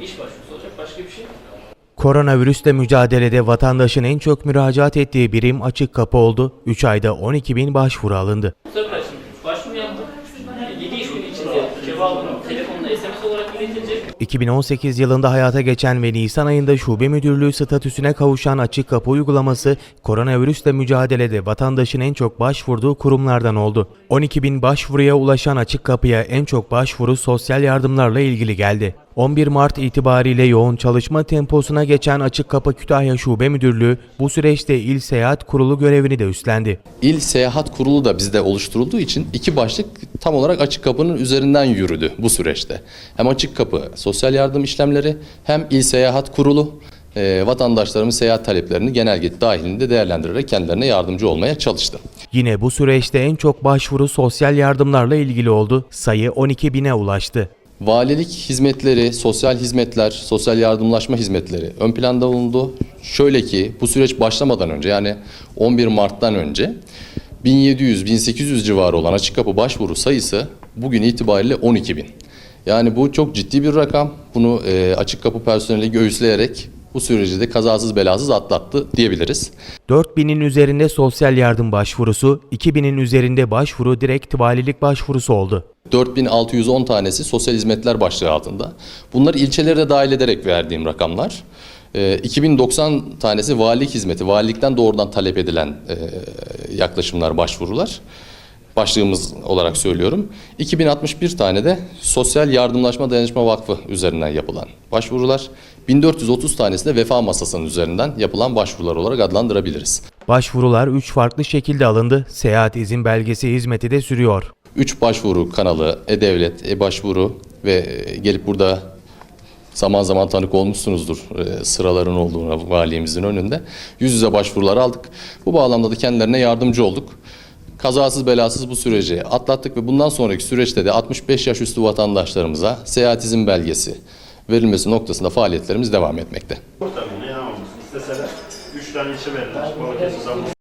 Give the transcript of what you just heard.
İş başvurusu olacak başka bir şey. Koronavirüsle mücadelede vatandaşın en çok müracaat ettiği birim açık kapı oldu. 3 ayda 12 bin başvuru alındı. Bu sefer şimdi başvuru yaptık. 7 iş günü içinde cevabını telefonla SMS olarak iletilecek. 2018 yılında hayata geçen ve Nisan ayında şube müdürlüğü statüsüne kavuşan açık kapı uygulaması koronavirüsle mücadelede vatandaşın en çok başvurduğu kurumlardan oldu. 12 bin başvuruya ulaşan açık kapıya en çok başvuru sosyal yardımlarla ilgili geldi. 11 Mart itibariyle yoğun çalışma temposuna geçen Açık Kapı Kütahya Şube Müdürlüğü bu süreçte İl Seyahat Kurulu görevini de üstlendi. İl Seyahat Kurulu da bizde oluşturulduğu için iki başlık tam olarak açık kapının üzerinden yürüdü bu süreçte. Hem açık kapı sosyal yardım işlemleri hem İl Seyahat Kurulu e, vatandaşlarımın seyahat taleplerini genelge dahilinde değerlendirerek kendilerine yardımcı olmaya çalıştı. Yine bu süreçte en çok başvuru sosyal yardımlarla ilgili oldu. Sayı 12 bine ulaştı. Valilik hizmetleri, sosyal hizmetler, sosyal yardımlaşma hizmetleri ön planda bulundu. Şöyle ki bu süreç başlamadan önce yani 11 Mart'tan önce 1700-1800 civarı olan açık kapı başvuru sayısı bugün itibariyle 12 bin. Yani bu çok ciddi bir rakam. Bunu e, açık kapı personeli göğüsleyerek bu süreci de kazasız belasız atlattı diyebiliriz. 4000'in üzerinde sosyal yardım başvurusu, 2000'in üzerinde başvuru direkt valilik başvurusu oldu. 4610 tanesi sosyal hizmetler başlığı altında. Bunları ilçelere dahil ederek verdiğim rakamlar. Ee, 2090 tanesi valilik hizmeti, valilikten doğrudan talep edilen e, yaklaşımlar, başvurular. Başlığımız olarak söylüyorum. 2061 tane de Sosyal Yardımlaşma Dayanışma Vakfı üzerinden yapılan başvurular. 1430 tanesi de vefa masasının üzerinden yapılan başvurular olarak adlandırabiliriz. Başvurular 3 farklı şekilde alındı. Seyahat izin belgesi hizmeti de sürüyor. 3 başvuru kanalı, e-devlet, e-başvuru ve e, gelip burada zaman zaman tanık olmuşsunuzdur e, sıraların olduğuna valimizin önünde. Yüz yüze başvurular aldık. Bu bağlamda da kendilerine yardımcı olduk. Kazasız belasız bu süreci atlattık ve bundan sonraki süreçte de 65 yaş üstü vatandaşlarımıza seyahat izin belgesi verilmesi noktasında faaliyetlerimiz devam etmekte. Tabii ne yapalım isteseler 3 tane ilçe verirler.